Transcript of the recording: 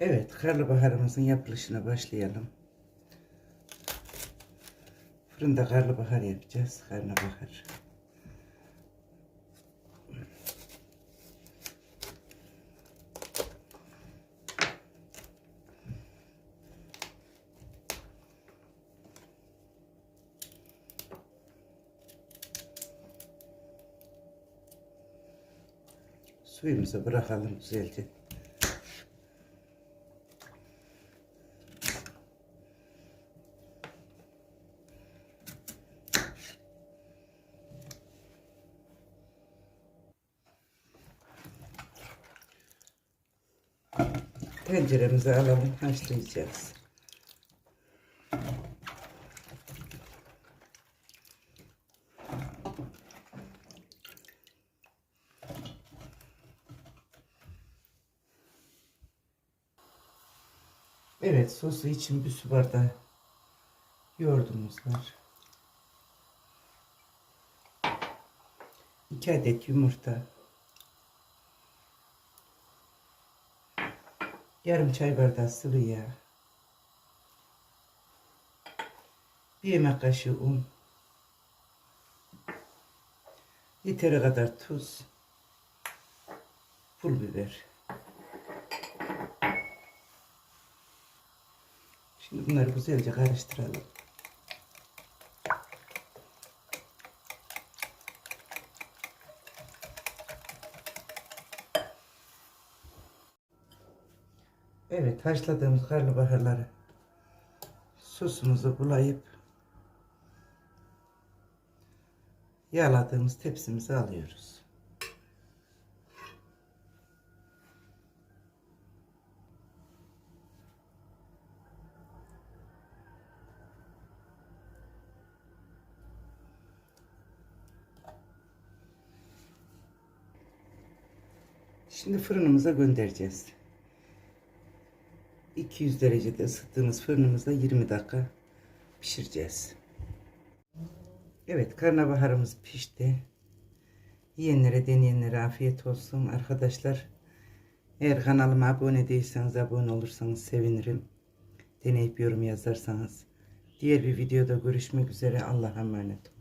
Evet, karnabaharımızın yapılışına başlayalım. Fırında karnabahar yapacağız. Karnabahar. Suyumuzu bırakalım güzelce. Tenceremize alalım, haşlayacağız. Evet, sosu için bir su bardağı yoğurdumuz var. 2 adet yumurta. Yarım çay bardağı sıvı yağ. Bir yemek kaşığı un. Yeteri kadar tuz. Pul biber. Şimdi bunları güzelce karıştıralım. Evet haşladığımız karnabaharları sosumuzu bulayıp yağladığımız tepsimize alıyoruz. Şimdi fırınımıza göndereceğiz. 200 derecede ısıttığımız fırınımızda 20 dakika pişireceğiz. Evet karnabaharımız pişti. Yiyenlere deneyenlere afiyet olsun. Arkadaşlar eğer kanalıma abone değilseniz abone olursanız sevinirim. Deneyip yorum yazarsanız. Diğer bir videoda görüşmek üzere. Allah'a emanet olun.